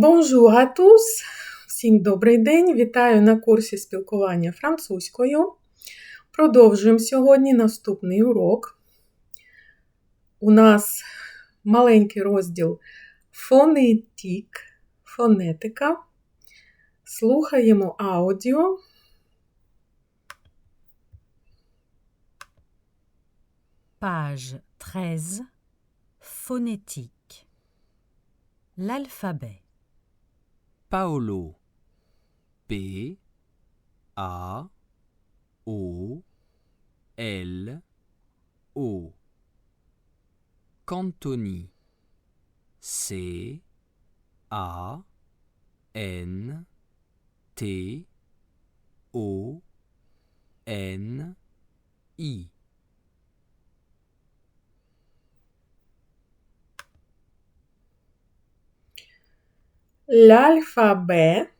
Bonjour à tous! Всім добрий день! Вітаю на курсі спілкування французькою. Продовжуємо сьогодні наступний урок. У нас маленький розділ фонетік, фонетика. Слухаємо аудіо. Page 13. Phonétique. L'alphabet. Paolo. P. A. O. L. O. Cantoni. C. A. N. T. O. N. I. L'alphabet,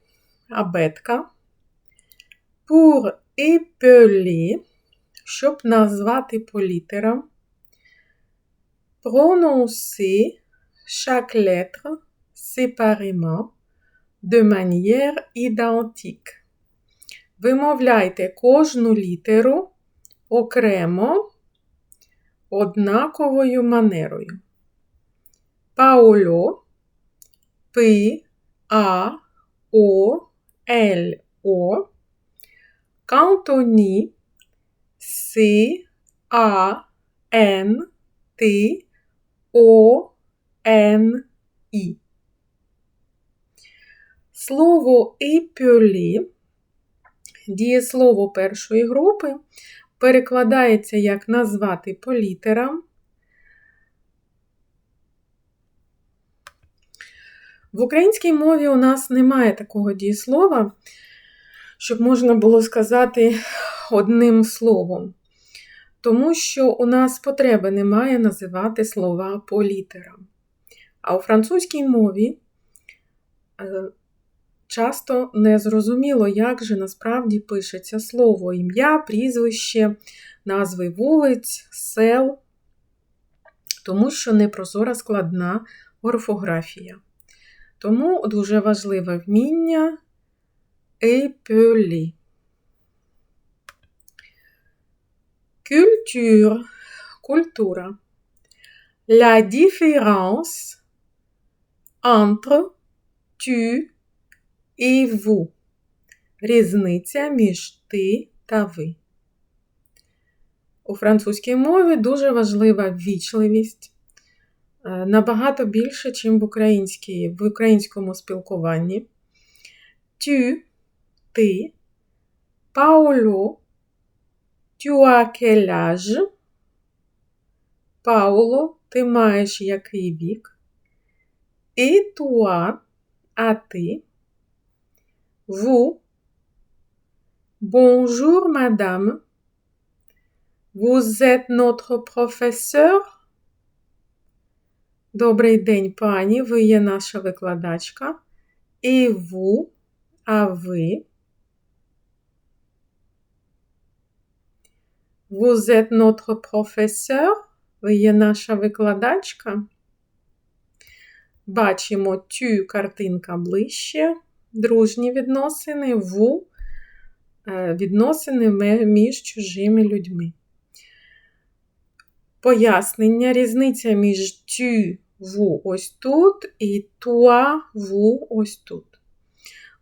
абетка. Pour épeler, щоб назвати по літерам. Prononcer chaque lettre séparément de manière identique. Вимовляйте кожну літеру окремо однаковою манерою. Паоло, П, А, О, Л, О. Кантоні, С, А, Н, Т, О, Н, І. Слово «епюлі» дієслово першої групи перекладається як назвати по літерам. В українській мові у нас немає такого дієслова, щоб можна було сказати одним словом. Тому що у нас потреби немає називати слова по літерам. А у французькій мові часто не зрозуміло, як же насправді пишеться слово ім'я, прізвище, назви вулиць, сел, тому що непрозора складна орфографія. Тому дуже важливе вміння épeler. Culture, культура. La différence entre tu et vous. Різниця між ти та ви. У французькій мові дуже важлива ввічливість. Набагато більше, ніж в, українській, в українському спілкуванні. Tu, ти, quel âge? Пауло, ти маєш який вік? Et toi, а ти? Vous, bonjour madame. Vous êtes notre professeur? Добрий день, пані, ви є наша викладачка. І ву, а ви. Vous êtes notre professeur. Ви є наша викладачка. Бачимо тю картинка ближче. Дружні відносини, ву відносини між чужими людьми. Пояснення, різниця між тю, ву ось тут і туа, ву ось тут.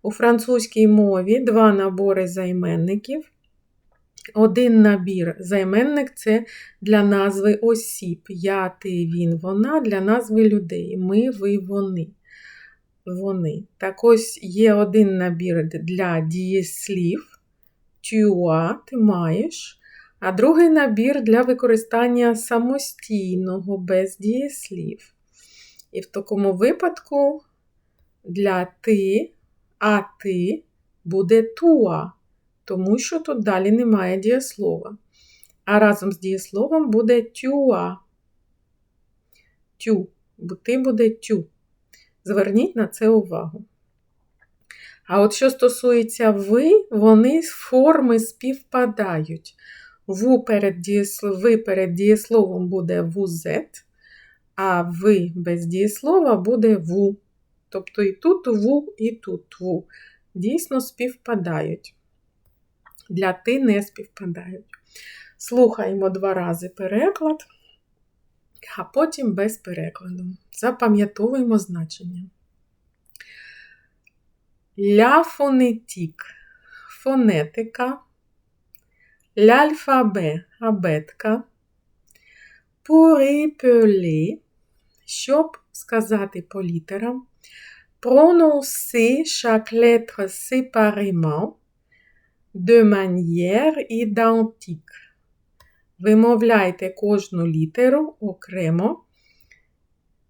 У французькій мові два набори займенників. Один набір займенник це для назви осіб. Я, ти, він, вона, для назви людей. Ми, ви, вони. Вони. Так ось є один набір для дієслів. Тюа, ти маєш. А другий набір для використання самостійного без дієслів. І в такому випадку для ти, а ти буде туа, тому що тут далі немає дієслова. А разом з дієсловом буде тюа. Тю, бо ти буде тю. Зверніть на це увагу. А от що стосується ви, вони з форми співпадають. Ву перед дієслов, ви перед дієсловом буде вузет, а ви без дієслова буде ву. Тобто і тут ву, і тут ву. Дійсно співпадають. Для ти не співпадають. Слухаємо два рази переклад, а потім без перекладу. Запам'ятовуємо значення. Ля фонетік фонетика, l'alphabet абетка, épeler, щоб сказати по літерам, prononcer chaque lettre séparément, de manière identique. Вимовляйте кожну літеру окремо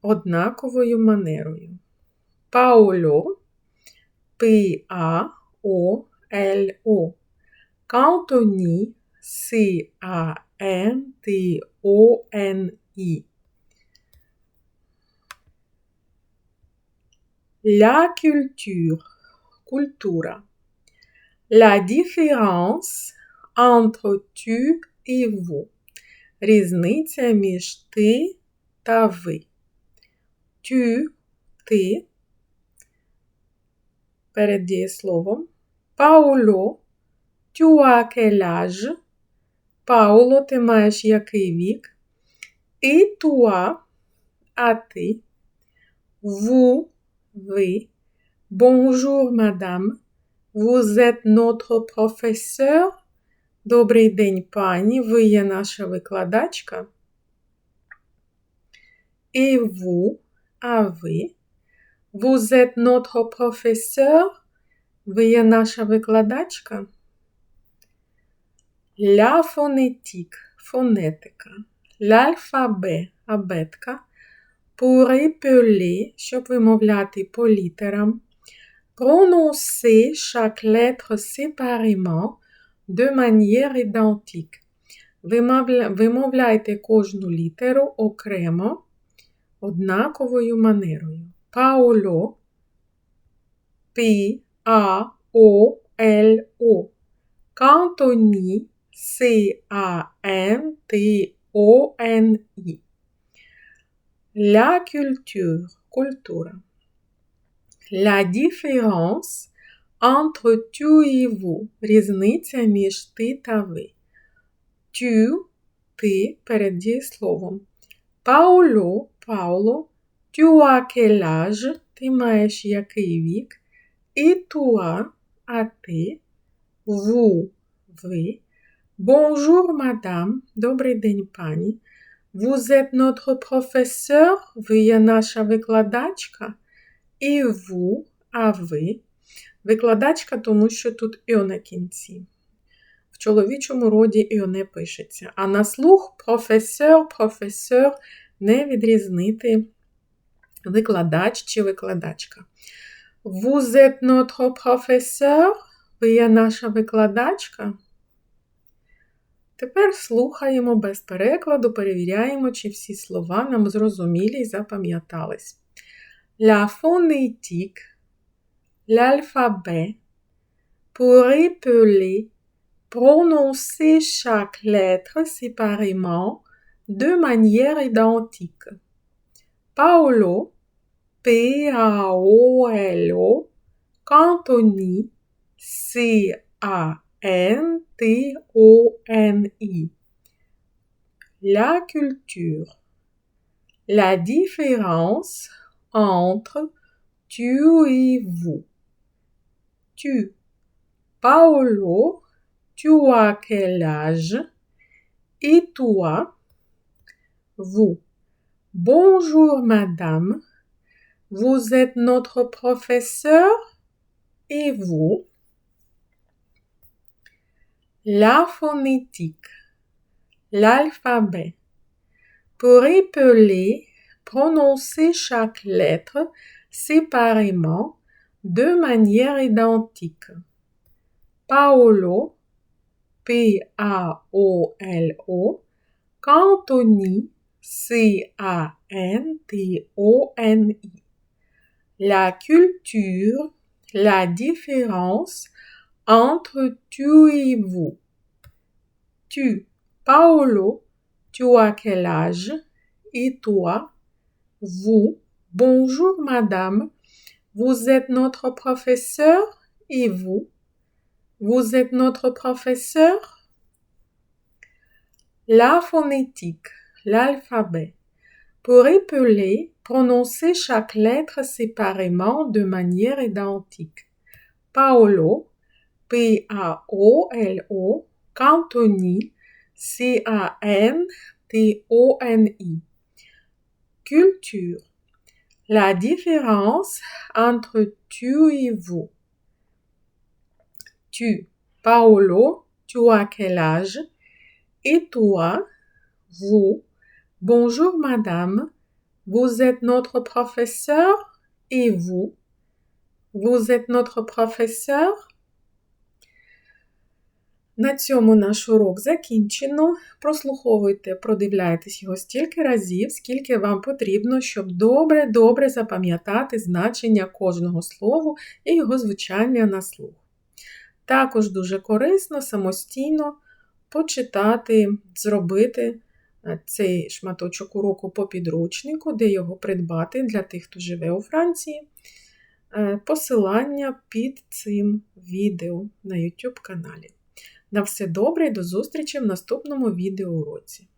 однаковою манерою. Пауло, P-A-O-L-O. Cantoni, C-A-N-T-O-N-I. La culture, cultura. La différence entre tu et vous. Різниця між ти та ви. Tu – ти. Перед дієсловом. Пауло – tu as quel âge? Пауло, ти маєш який вік? І toi – а ти. Vous – ви. Bonjour, madame. Vous êtes notre professeur. Добрий день, пані. Ви є наша викладачка. І vous, а ви. Vous êtes notre professeur. Ви є наша викладачка. La phonétique, фонетика. L'alphabet, абетка. Épeler, щоб вимовляти по літерам. Prononcer chaque lettre séparément de manière identique. Вимовля... Вимовляйте кожну літеру окремо однаковою манерою. Паоло П А О Л О. Кантоні І. La culture, культура. La différence entre tu et vous. Різниця між ти та ви. Tu – ти перед дієсловом. Пауло – Пауло. Tu as quel âge? Ти маєш який вік. І toi – а ти. Vous – ви. Bonjour, madame. Добрий день, пані. Vous êtes notre professeur. Ви є наша викладачка. І vous – а ви. Викладачка, тому що тут «ьо» на кінці. В чоловічому роді «ьо» не пишеться. А на слух професор, професор не відрізнити викладач чи викладачка. Vous êtes notre professeur? Ви є наша викладачка. Тепер слухаємо без перекладу, перевіряємо, чи всі слова нам зрозумілі і запам'ятались. La phonétique l'alphabet pour épeler, prononcer chaque lettre séparément de manière identique. Paolo, P-A-O-L-O, Cantoni, C-A-N-T-O-N-I. La culture. La différence entre tu et vous. Tu. Paolo, tu as quel âge? Et toi? Vous. Bonjour madame. Vous êtes notre professeur? Et vous? La phonétique. L'alphabet. Pour épeler, prononcer chaque lettre séparément de manière identique. Paolo, P-A-O-L-O, Cantoni, C-A-N-T-O-N-I. La culture, la différence entre tu et vous. Tu, Paolo, tu as quel âge? Et toi? Vous, bonjour madame. Vous êtes notre professeur? Et vous? Vous êtes notre professeur? La phonétique, l'alphabet. Pour épeler, prononcez chaque lettre séparément de manière identique. Paolo, P-A-O-L-O, Cantoni, C-A-N-T-O-N-I. Culture. La différence entre tu et vous. Tu, Paolo, tu as quel âge? Et toi, vous, bonjour madame, vous êtes notre professeur? Et vous, vous êtes notre professeur? На цьому наш урок закінчено. Прослуховуйте, продивляйтесь його стільки разів, скільки вам потрібно, щоб добре-добре запам'ятати значення кожного слова і його звучання на слух. Також дуже корисно самостійно почитати, зробити е, цей шматочок уроку по підручнику, де його придбати для тих, хто живе у Франції. Е, посилання під цим відео на YouTube каналі. На все добре і до зустрічі в наступному відеоуроці.